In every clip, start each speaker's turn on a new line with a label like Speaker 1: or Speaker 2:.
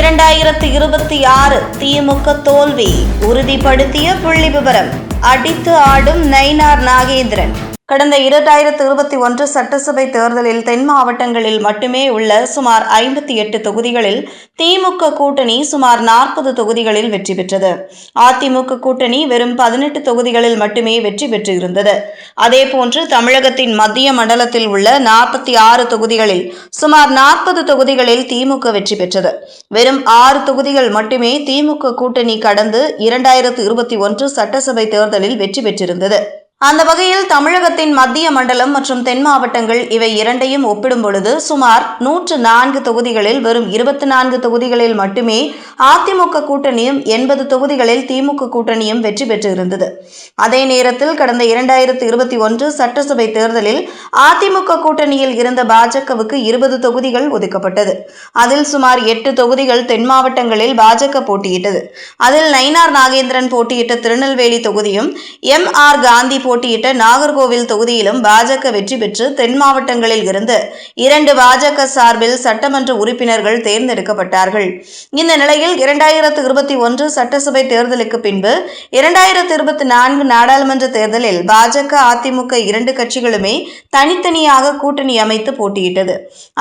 Speaker 1: இரண்டாயிரத்து இருபத்தி ஆறு திமுக தோல்வி உறுதிப்படுத்திய புள்ளி விவரம் அடித்து ஆடும் நயினார் நாகேந்திரன். கடந்த இரண்டாயிரத்து இருபத்தி ஒன்று சட்டசபை தேர்தலில் தென் மாவட்டங்களில் மட்டுமே உள்ள சுமார் ஐம்பத்தி எட்டு தொகுதிகளில் திமுக கூட்டணி சுமார் நாற்பது தொகுதிகளில் வெற்றி பெற்றது. அதிமுக கூட்டணி வெறும் பதினெட்டு தொகுதிகளில் மட்டுமே வெற்றி பெற்றிருந்தது. அதேபோன்று தமிழகத்தின் மத்திய மண்டலத்தில் உள்ள நாற்பத்தி ஆறு தொகுதிகளில் சுமார் நாற்பது தொகுதிகளில் திமுக வெற்றி பெற்றது. வெறும் ஆறு தொகுதிகள் மட்டுமே திமுக கூட்டணி கடந்து இரண்டாயிரத்து இருபத்தி ஒன்று சட்டசபை தேர்தலில் வெற்றி பெற்றிருந்தது. அந்த வகையில் தமிழகத்தின் மத்திய மண்டலம் மற்றும் தென் மாவட்டங்கள் இவை இரண்டையும் ஒப்பிடும் பொழுது சுமார் நூற்று நான்கு தொகுதிகளில் வெறும் இருபத்தி நான்கு தொகுதிகளில் மட்டுமே அதிமுக கூட்டணியும் எண்பது தொகுதிகளில் திமுக கூட்டணியும் வெற்றி பெற்றிருந்தது. அதே நேரத்தில் கடந்த இரண்டாயிரத்து இருபத்தி ஒன்று சட்டசபை தேர்தலில் அதிமுக கூட்டணியில் இருந்த பாஜகவுக்கு இருபது தொகுதிகள் ஒதுக்கப்பட்டது. அதில் சுமார் எட்டு தொகுதிகள் தென் மாவட்டங்களில் பாஜக போட்டியிட்டது. அதில் நயினார் நாகேந்திரன் போட்டியிட்ட திருநெல்வேலி தொகுதியும் எம் ஆர் காந்தி போட்டியிட்ட நாகர்கோவில் தொகுதியிலும் பாஜக வெற்றி பெற்று தென் மாவட்டங்களில் இருந்து இரண்டு பாஜக சார்பில் சட்டமன்ற உறுப்பினர்கள் தேர்ந்தெடுக்கப்பட்டார்கள். இந்த நிலையில் இரண்டாயிரத்து இருபத்தி ஒன்று சட்டசபை தேர்தலுக்கு பின்பு இரண்டாயிரத்து இருபத்தி நான்கு நாடாளுமன்ற தேர்தலில் பாஜக அதிமுக இரண்டு கட்சிகளுமே தனித்தனியாக கூட்டணி அமைத்து போட்டியிட்டது.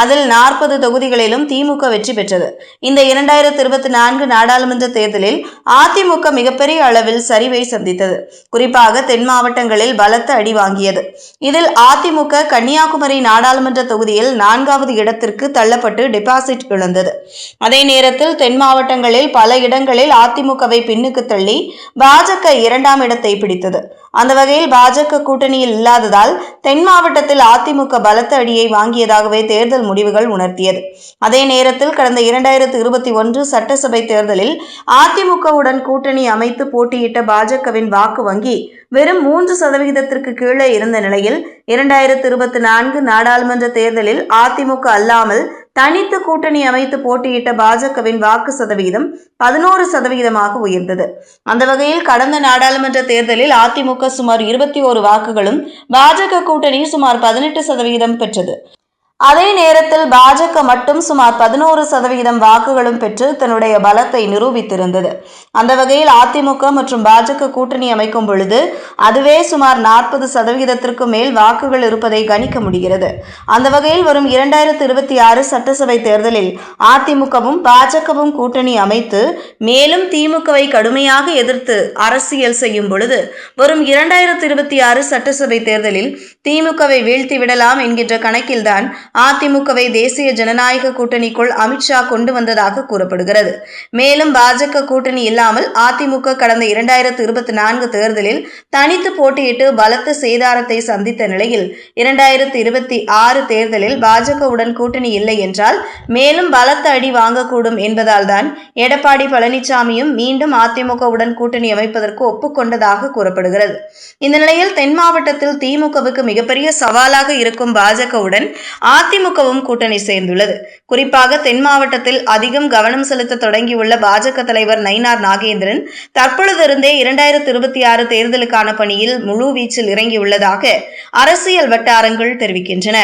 Speaker 1: அதில் நாற்பது தொகுதிகளிலும் திமுக வெற்றி பெற்றது. இந்த இரண்டாயிரத்து இருபத்தி நான்கு நாடாளுமன்ற தேர்தலில் அதிமுக மிகப்பெரிய அளவில் சரிவை சந்தித்தது. குறிப்பாக தென் மாவட்டங்களில் பலத்த அடி வாங்கியது. இதில் அதிமுக கன்னியாகுமரி நாடாளுமன்ற தொகுதியில் நான்காவது இடத்திற்கு தள்ளப்பட்டு டெபாசிட் இழந்தது. அதே நேரத்தில் தென் மாவட்டங்களில் பல இடங்களில் அதிமுகவை பின்னுக்கு தள்ளி பாஜக இரண்டாம் இடத்தை பிடித்தது. அந்த வகையில் பாஜக கூட்டணியில் இல்லாததால் தென் மாவட்டத்தில் அதிமுக பலத்த அடியை வாங்கியதாகவே தேர்தல் முடிவுகள் உணர்த்தியது. அதே நேரத்தில் கடந்த இரண்டாயிரத்து இருபத்தி ஒன்று சட்டசபை தேர்தலில் அதிமுகவுடன் கூட்டணி அமைத்து போட்டியிட்ட பாஜகவின் வாக்கு வங்கி வெறும் மூன்று சதவிகிதத்திற்கு கீழே இருந்த நிலையில் இரண்டாயிரத்து இருபத்தி நான்கு நாடாளுமன்ற தேர்தலில் அதிமுக அல்லாமல் தனித்து கூட்டணி அமைத்து போட்டியிட்ட பாஜகவின் வாக்கு சதவிகிதம் பதினோரு சதவிகிதமாக உயர்ந்தது. அந்த வகையில் கடந்த நாடாளுமன்ற தேர்தலில் அதிமுக சுமார் இருபத்தி ஓரு வாக்குகளும் பாஜக கூட்டணி சுமார் பதினெட்டு சதவிகிதம் பெற்றது. அதே நேரத்தில் பாஜக மட்டும் சுமார் பதினோரு சதவிகிதம் வாக்குகளும் பெற்று தன்னுடைய பலத்தை நிரூபித்திருந்தது. அந்த வகையில் அதிமுக மற்றும் பாஜக கூட்டணி அமைக்கும் பொழுது அதுவே சுமார் நாற்பது சதவிகிதத்திற்கு மேல் வாக்குகள் இருப்பதை கணிக்க முடிகிறது. அந்த வகையில் வரும் இரண்டாயிரத்தி இருபத்தி ஆறு சட்டசபை தேர்தலில் அதிமுகவும் பாஜகவும் கூட்டணி அமைத்து மேலும் திமுகவை கடுமையாக எதிர்த்து அரசியல் செய்யும் பொழுது வரும் இரண்டாயிரத்தி இருபத்தி ஆறு சட்டசபை தேர்தலில் திமுகவை வீழ்த்தி விடலாம் என்கின்ற கணக்கில்தான் அதிமுகவை தேசிய ஜனநாயக கூட்டணிக்குள் அமித்ஷா கொண்டு வந்ததாக கூறப்படுகிறது. மேலும் பாஜக கூட்டணி இல்லாமல் அதிமுக கடந்த இரண்டாயிரத்து இருபத்தி நான்கு தேர்தலில் தனித்து போட்டியிட்டு பலத்த சேதாரத்தை சந்தித்த நிலையில் இரண்டாயிரத்து இருபத்தி ஆறு தேர்தலில் பாஜகவுடன் கூட்டணி இல்லை என்றால் மேலும் பலத்த அடி வாங்கக்கூடும் என்பதால் தான் எடப்பாடி பழனிசாமியும் மீண்டும் அதிமுகவுடன் கூட்டணி அமைப்பதற்கு ஒப்புக்கொண்டதாக கூறப்படுகிறது. இந்த நிலையில் தென் மாவட்டத்தில் திமுகவுக்கு மிகப்பெரிய சவாலாக இருக்கும் பாஜகவுடன் அதிமுகவும் கூட்டணி சேர்ந்துள்ளது. குறிப்பாக தென் மாவட்டத்தில் அதிகம் கவனம் செலுத்த தொடங்கியுள்ள பாஜக தலைவர் நயினார் நாகேந்திரன் தற்பொழுதிருந்தே இரண்டாயிரத்தி இருபத்தி ஆறு தேர்தலுக்கான பணியில் முழு வீச்சில் இறங்கியுள்ளதாக அரசியல் வட்டாரங்கள் தெரிவிக்கின்றன.